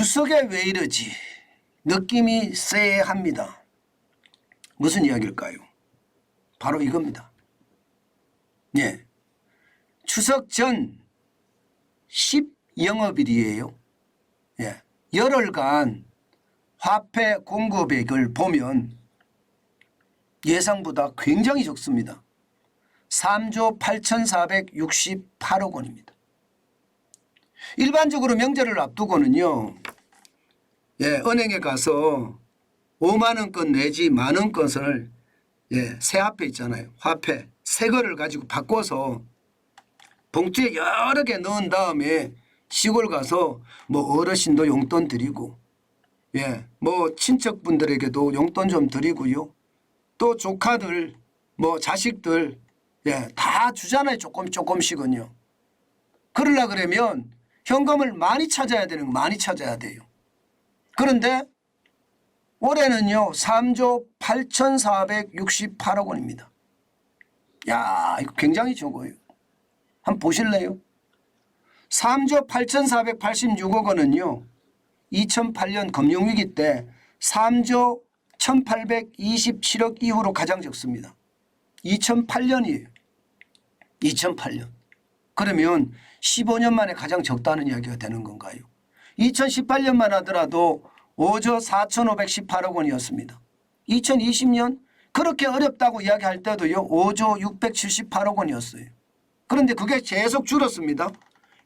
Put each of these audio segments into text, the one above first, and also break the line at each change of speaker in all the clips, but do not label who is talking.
추석에 왜 이러지? 느낌이 쎄합니다. 무슨 이야기일까요? 바로 이겁니다. 예. 추석 전 10영업일이에요. 예. 열흘간 화폐 공급액을 보면 예상보다 굉장히 적습니다. 3조 8,468억 원입니다. 일반적으로 명절을 앞두고는요. 예, 은행에 가서 5만 원권 내지 만 원권을 예, 새 화폐 있잖아요. 화폐 새 거를 가지고 바꿔서 봉투에 여러 개 넣은 다음에 시골 가서 뭐 어르신도 용돈 드리고 예, 뭐 친척분들에게도 용돈 좀 드리고요. 또 조카들 뭐 자식들 예, 다 주잖아요. 조금 조금씩은요. 그러려 그러면 현금을 많이 찾아야 되는 거 많이 찾아야 돼요. 그런데 올해는요 3조 8,468억 원입니다. 야 이거 굉장히 적어요. 한번 보실래요? 3조 8,486억 원은요 2008년 금융위기 때 3조 1,827억 이후로 가장 적습니다. 2008년이에요. 2008년. 그러면 15년 만에 가장 적다는 이야기가 되는 건가요? 2018년만 하더라도 5조 4,518억 원이었습니다. 2020년 그렇게 어렵다고 이야기할 때도요 5조 678억 원이었어요. 그런데 그게 계속 줄었습니다.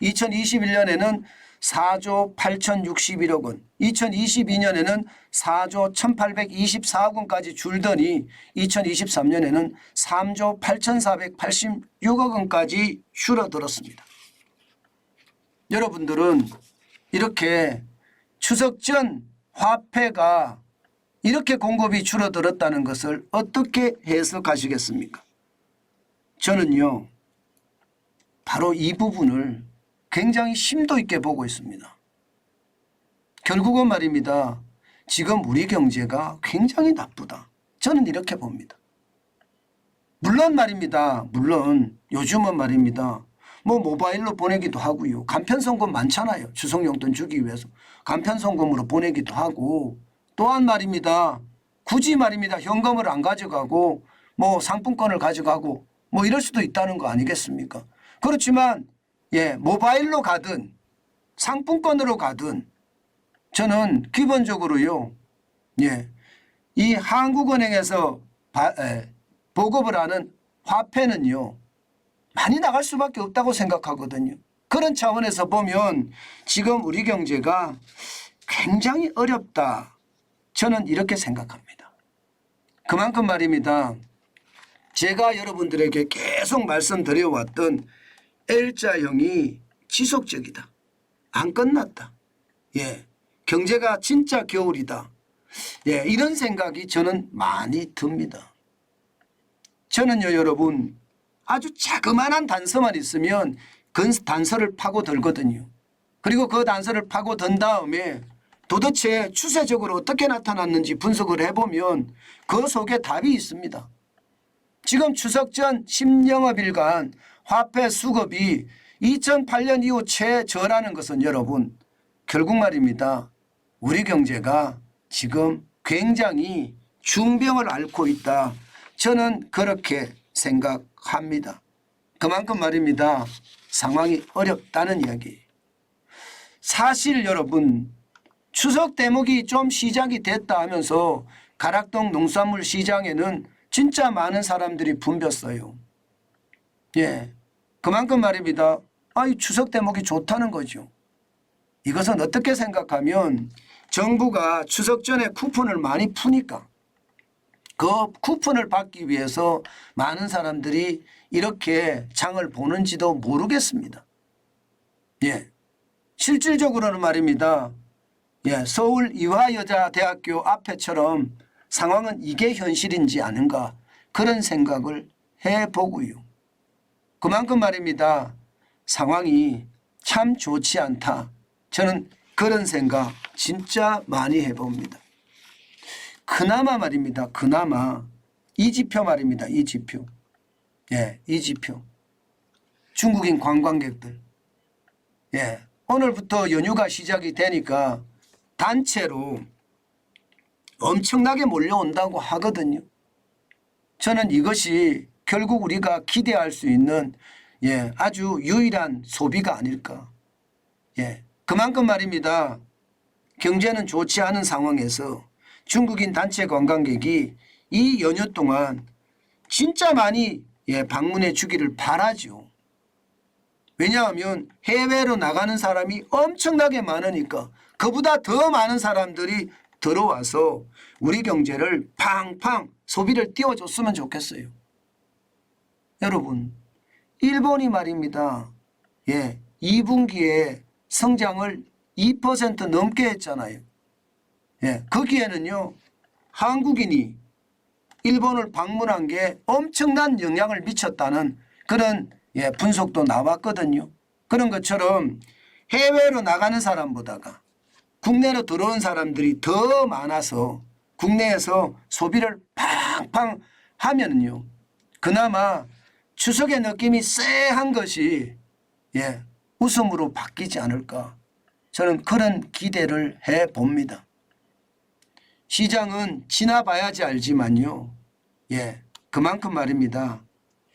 2021년에는 4조 8,061억 원, 2022년에는 4조 1,824억 원까지 줄더니 2023년에는 3조 8,486억 원까지 줄어들었습니다. 여러분들은 이렇게 추석 전 화폐가 이렇게 공급이 줄어들었다는 것을 어떻게 해석하시겠습니까? 저는요, 바로 이 부분을 굉장히 심도 있게 보고 있습니다. 결국은 말입니다. 지금 우리 경제가 굉장히 나쁘다. 저는 이렇게 봅니다. 물론 말입니다. 물론 요즘은 말입니다. 뭐 모바일로 보내기도 하고요. 간편송금 많잖아요. 추석 용돈 주기 위해서. 간편송금으로 보내기도 하고 또한 말입니다. 굳이 말입니다. 현금을 안 가져가고 뭐 상품권을 가져가고 뭐 이럴 수도 있다는 거 아니겠습니까? 그렇지만 예, 모바일로 가든 상품권으로 가든 저는 기본적으로요. 예. 이 한국은행에서 바, 에, 보급을 하는 화폐는요. 많이 나갈 수밖에 없다고 생각하거든요. 그런 차원에서 보면 지금 우리 경제가 굉장히 어렵다. 저는 이렇게 생각합니다. 그만큼 말입니다. 제가 여러분들에게 계속 말씀드려왔던 L자형이 지속적이다. 안 끝났다. 예. 경제가 진짜 겨울이다. 예. 이런 생각이 저는 많이 듭니다. 저는요, 여러분, 아주 자그마한 단서만 있으면 그 단서를 파고들거든요. 그리고 그 단서를 파고든 다음에 도대체 추세적으로 어떻게 나타났는지 분석을 해보면 그 속에 답이 있습니다. 지금 추석 전 10영업일간 화폐 수급이 2008년 이후 최저라는 것은 여러분 결국 말입니다. 우리 경제가 지금 굉장히 중병을 앓고 있다. 저는 그렇게 생각 합니다. 그만큼 말입니다. 상황이 어렵다는 이야기예요. 사실 여러분 추석 대목이 좀 시작이 됐다 하면서 가락동 농산물 시장에는 진짜 많은 사람들이 붐볐어요. 예. 그만큼 말입니다. 아, 이 추석 대목이 좋다는 거죠. 이것은 어떻게 생각하면 정부가 추석 전에 쿠폰을 많이 푸니까 그 쿠폰을 받기 위해서 많은 사람들이 이렇게 장을 보는지도 모르겠습니다. 예. 실질적으로는 말입니다. 예, 서울 이화여자대학교 앞에처럼 상황은 이게 현실인지 아닌가 그런 생각을 해보고요. 그만큼 말입니다. 상황이 참 좋지 않다. 저는 그런 생각 진짜 많이 해봅니다. 그나마 말입니다. 그나마 이 지표 말입니다. 이 지표. 예, 이 지표. 중국인 관광객들. 예, 오늘부터 연휴가 시작이 되니까 단체로 엄청나게 몰려온다고 하거든요. 저는 이것이 결국 우리가 기대할 수 있는 예, 아주 유일한 소비가 아닐까. 예, 그만큼 말입니다. 경제는 좋지 않은 상황에서 중국인 단체 관광객이 이 연휴 동안 진짜 많이 예, 방문해 주기를 바라죠. 왜냐하면 해외로 나가는 사람이 엄청나게 많으니까 그보다 더 많은 사람들이 들어와서 우리 경제를 팡팡 소비를 띄워줬으면 좋겠어요. 여러분, 일본이 말입니다. 예, 2분기에 성장을 2% 넘게 했잖아요. 예, 거기에는요, 한국인이 일본을 방문한 게 엄청난 영향을 미쳤다는 그런 예, 분석도 나왔거든요. 그런 것처럼 해외로 나가는 사람보다가 국내로 들어온 사람들이 더 많아서 국내에서 소비를 팡팡 하면은요. 그나마 추석의 느낌이 쎄한 것이 예, 웃음으로 바뀌지 않을까. 저는 그런 기대를 해 봅니다. 시장은 지나봐야지 알지만요. 예, 그만큼 말입니다.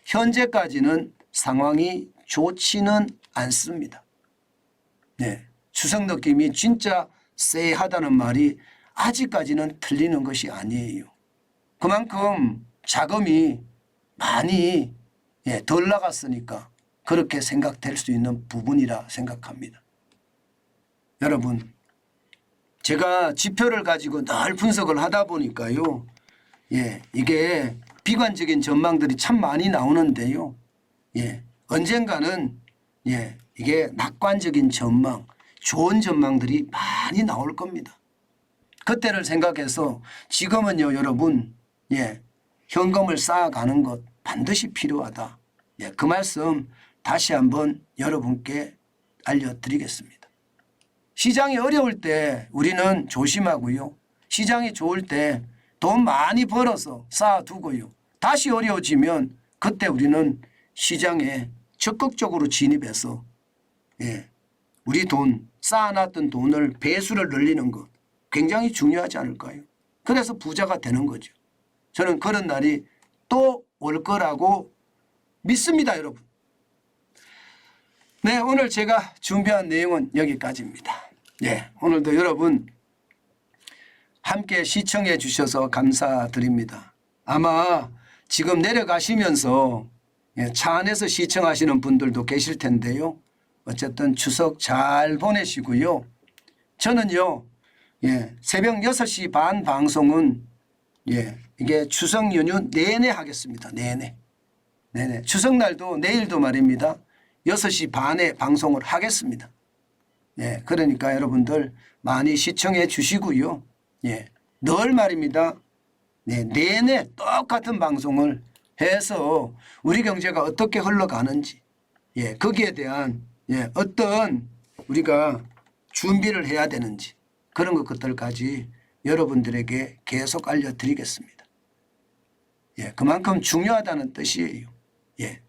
현재까지는 상황이 좋지는 않습니다. 네, 추석 느낌이 진짜 쎄하다는 말이 아직까지는 틀리는 것이 아니에요. 그만큼 자금이 많이 예, 덜 나갔으니까 그렇게 생각될 수 있는 부분이라 생각합니다. 여러분, 제가 지표를 가지고 늘 분석을 하다 보니까요. 예, 이게 비관적인 전망들이 참 많이 나오는데요. 예, 언젠가는 예, 이게 낙관적인 전망, 좋은 전망들이 많이 나올 겁니다. 그때를 생각해서 지금은요, 여러분, 예, 현금을 쌓아가는 것 반드시 필요하다. 예, 그 말씀 다시 한번 여러분께 알려드리겠습니다. 시장이 어려울 때 우리는 조심하고요. 시장이 좋을 때 돈 많이 벌어서 쌓아두고요. 다시 어려워지면 그때 우리는 시장에 적극적으로 진입해서 예, 우리 돈 쌓아놨던 돈을 배수를 늘리는 것 굉장히 중요하지 않을까요? 그래서 부자가 되는 거죠. 저는 그런 날이 또 올 거라고 믿습니다, 여러분. 네, 오늘 제가 준비한 내용은 여기까지입니다. 예, 오늘도 여러분 함께 시청해 주셔서 감사드립니다. 아마 지금 내려가시면서 예, 차 안에서 시청하시는 분들도 계실 텐데요. 어쨌든 추석 잘 보내시고요. 저는요, 예, 새벽 6시 반 방송은 예, 이게 추석 연휴 내내 하겠습니다. 내내. 네네. 추석날도 내일도 말입니다. 6시 반에 방송을 하겠습니다. 예, 그러니까 여러분들 많이 시청해 주시고요. 예, 늘 말입니다. 네, 내내 똑같은 방송을 해서 우리 경제가 어떻게 흘러가는지, 예, 거기에 대한 예, 어떤 우리가 준비를 해야 되는지 그런 것들까지 여러분들에게 계속 알려드리겠습니다. 예, 그만큼 중요하다는 뜻이에요. 예.